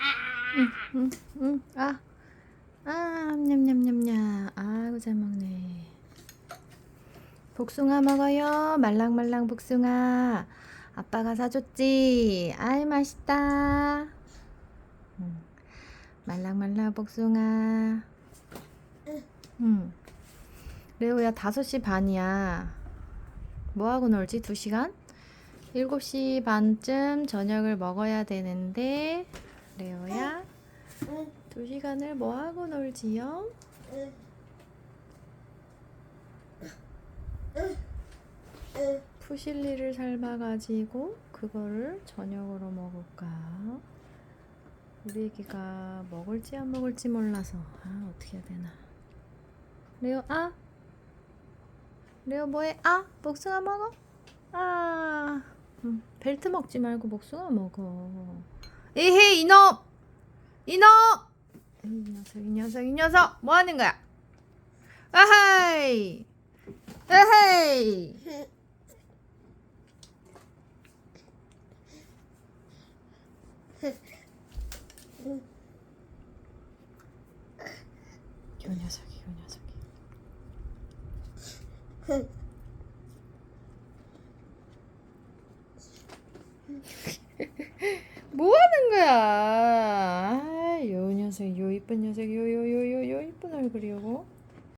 응, 응, 응. 아, 아, 냠냠냠냠. 아이고 잘 먹네. 복숭아 먹어요. 말랑말랑 복숭아. 아빠가 사줬지. 아이 맛있다. 응. 말랑말랑 복숭아. 응. 레오야 5시 반이야. 뭐 하고 놀지? 2시간? 7시 반쯤 저녁을 먹어야 되는데 레오야 응, 2시간을 뭐 하고 놀지요? 응. 응, 푸실리를 삶아가지고 그거를 저녁으로 먹을까? 우리 애기가 먹을지 안 먹을지 몰라서 아 어떻게 해야 되나 레오 아 레오 뭐해 아 복숭아 먹어 아 음, 벨트 먹지 말고 복숭아 먹어 에헤 이놈 이놈 이 녀석 이 녀석 이 녀석 뭐 하는 거야? 아하이! 에헤이! 요 녀석이 요 녀석이 응. 뭐 거야? 아, 요 녀석, 요 이쁜 녀석, 요 요 요 요 요 이쁜 얼굴이 요거.